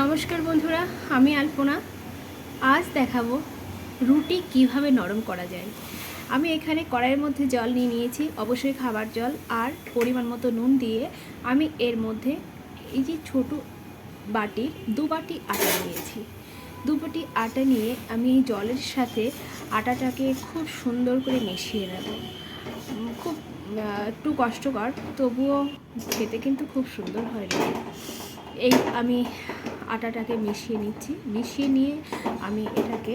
নমস্কার বন্ধুরা, আমি আলপনা। আজ দেখাবো রুটি কীভাবে নরম করা যায়। আমি এখানে কড়াইয়ের মধ্যে জল নিয়ে নিয়েছি, অবশ্যই খাবার জল আর পরিমাণ মতো নুন দিয়ে আমি এর মধ্যে এই যে ছোটো বাটি, দু বাটি আটা নিয়েছি। দু বাটি আটা নিয়ে আমি এই জলের সাথে আটাটাকে খুব সুন্দর করে মিশিয়ে নেব। খুব একটু কষ্টকর, তবুও খেতে কিন্তু খুব সুন্দর হয় এই আমি আটাটাকে মিশিয়ে নিচ্ছি। মিশিয়ে নিয়ে আমি এটাকে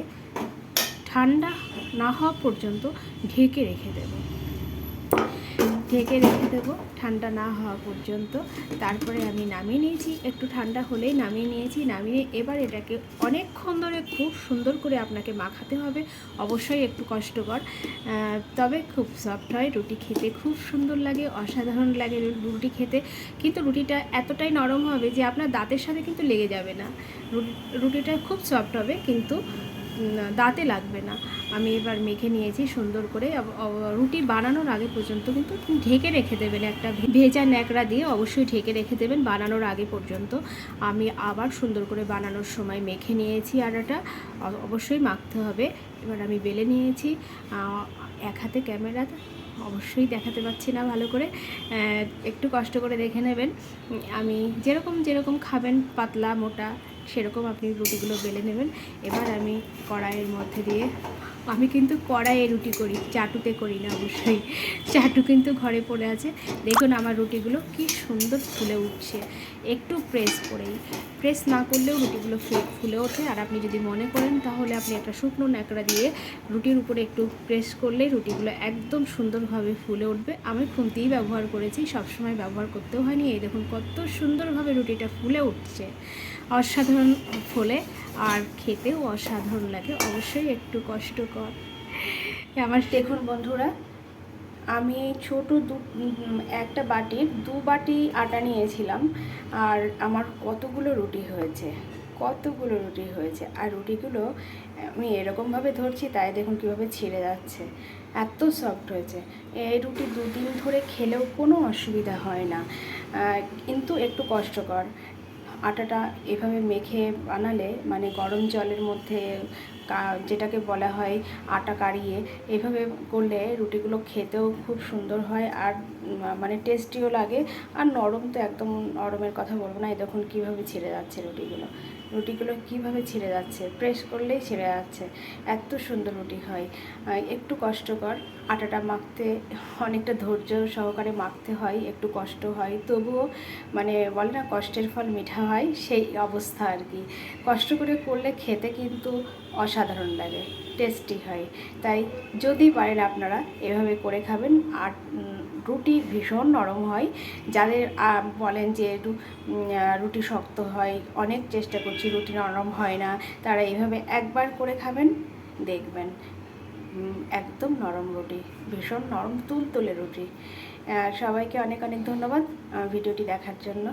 ঠান্ডা না হওয়া পর্যন্ত ঢেকে রেখে দেব। ঢেকে রেখে দেবো, ঠান্ডা না হওয়া পর্যন্ত। তারপরে আমি নামিয়ে নিয়েছি, একটু ঠান্ডা হলেই নামিয়ে নিয়েছি, নামিয়ে এবার এটাকে অনেকক্ষণ ধরে খুব সুন্দর করে আপনাকে মাখাতে হবে, অবশ্যই একটু কষ্টকর। তবে খুব সফট হয়, রুটি খেতে খুব সুন্দর লাগে, অসাধারণ লাগে রুটি খেতে। কিন্তু রুটিটা এতটাই নরম হবে যে আপনার দাঁতের সাথে কিন্তু লেগে যাবে না। রুটি- রুটিটা খুব সফট হবে, কিন্তু দাঁতে লাগবে না। আমি এবার মেখে নিয়েছি সুন্দর করে। রুটি বানানোর আগে পর্যন্ত কিন্তু ঢেকে রেখে দেবেন একটা ভেজা ন্যাকড়া দিয়ে অবশ্যই ঢেকে রেখে দেবেন বানানোর আগে পর্যন্ত। আমি আবার সুন্দর করে বানানোর সময় মেখে নিয়েছি আটাটা। অবশ্যই মাখতে হবে। এবার আমি বেলে নিয়েছি। এক হাতে ক্যামেরা অবশ্যই দেখাতে পাচ্ছি না ভালো করে। একটু কষ্ট করে দেখে নেবেন। আমি যেরকম যেরকম খাবেন, পাতলা, মোটা সেরকম আপনি রুটিগুলো বেলে নেবেন। এবার আমি কড়াইয়ের মধ্যে দিয়ে, আমি কিন্তু কড়াইয়ে রুটি করি, চাটুতে করি না অবশ্যই। চাটু কিন্তু ঘরে পড়ে আছে। দেখুন আমার রুটিগুলো কি সুন্দর ফুলে উঠছে। একটু প্রেস করেই। প্রেস না করলেও রুটিগুলো ফুলে ওঠে। আর আপনি যদি মনে করেন, তাহলে আপনি একটা শুকনো ন্যাকড়া দিয়ে রুটির উপরে একটু প্রেস করলেই রুটিগুলো একদম সুন্দরভাবে ফুলে উঠবে। আমি খুন্তিই ব্যবহার করেছি, সবসময় ব্যবহার করতেও হয়নি। এই দেখুন, কত সুন্দরভাবে রুটিটা ফুলে উঠছে। অসাধারণ ফোলে, আর খেতেও অসাধারণ লাগে। অবশ্যই একটু কষ্টকর আমার দেখুন বন্ধুরা আমি ছোট দু একটা বাটির দু বাটি আটা নিয়েছিলাম। আর আমার কতগুলো রুটি হয়েছে, কতগুলো রুটি হয়েছে। আর রুটিগুলো আমি এরকমভাবে ধরছি, তাই দেখুন কীভাবে ছিঁড়ে যাচ্ছে। এত সফট হয়েছে। এই রুটি দুদিন ধরে খেলেও কোনো অসুবিধা হয় না। কিন্তু একটু কষ্টকর। আটাটা এভাবে মেখে বানালে মানে গরম জলের মধ্যে যেটাকে বলা হয় আটা কাড়িয়ে, এভাবে করলে রুটিগুলো খেতেও খুব সুন্দর হয় আর মানে টেস্টিও লাগে। আর নরম তো একদম নরমের কথা বলব না, এই দেখুন কীভাবে ছিঁড়ে যাচ্ছে রুটিগুলো। রুটিগুলো কীভাবে ছিঁড়ে যাচ্ছে? প্রেস করলেই ছিঁড়ে যাচ্ছে। এত সুন্দর রুটি হয়। একটু কষ্টকর। আটাটা মাখতে অনেকটা ধৈর্য সহকারে মাখতে হয়, একটু কষ্ট হয়। তবুও মানে বলে না, কষ্টের ফল মিঠা হয়, সেই অবস্থা আর কি। কষ্ট করে করলে খেতে কিন্তু অসাধারণ লাগে টেস্টি হয়। তাই যদি পারেন আপনারা এভাবে করে খাবেন। আর রুটি ভীষণ নরম হয়। যাদের বলেন যে আহ, রুটি শক্ত হয় অনেক চেষ্টা করছি রুটি নরম হয় না তারা এভাবে একবার করে খাবেন দেখবেন। একদম নরম রুটি ভীষণ নরম তুলতুলে রুটি। সবাইকে অনেক অনেক ধন্যবাদ ভিডিওটি দেখার জন্য।